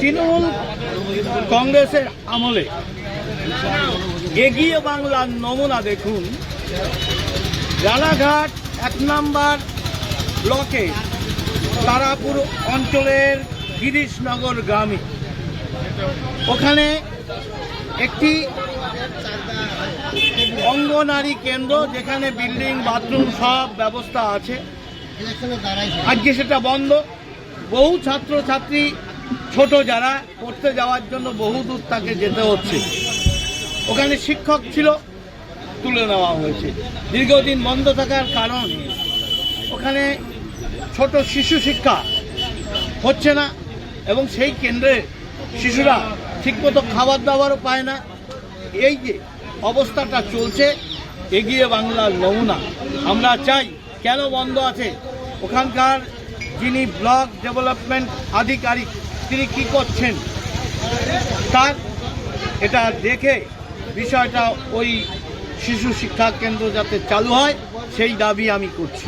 তৃণমূল কংগ্রেসের আমলে এগিয়ে বাংলার নমুনা দেখুন। রানাঘাট এক নাম্বার ব্লকে তারাপুর অঞ্চলের গিরিশনগর গ্রামে। ওখানে একটি অঙ্গনারী কেন্দ্র যেখানে বিল্ডিং, বাথরুম সব ব্যবস্থা আছে। আজকে সেটা বন্ধ। বহু ছাত্র ছাত্রী ছোট যারা, পড়তে যাওয়ার জন্য বহু দূর তাকে যেতে হচ্ছে। ওখানে শিক্ষক ছিল, তুলে নেওয়া হয়েছে। দীর্ঘদিন বন্ধ থাকার কারণে, ওখানে ছোট শিশু শিক্ষা হচ্ছে না এবং সেই কেন্দ্রে শিশুরা ঠিকমতো খাবার দাবারও পায় না। এই যে অবস্থাটা চলছে, এগিয়ে বাংলার নমুনা। আমরা চাই, কেন বন্ধ আছে? ওখানকার যিনি ব্লক ডেভেলপমেন্ট আধিকারিক, তিনি কি করছেন? তার এটা দেখে বিষয়টা ওই শিশু শিক্ষা কেন্দ্র যাতে চালু হয়, সেই দাবি আমি করছি।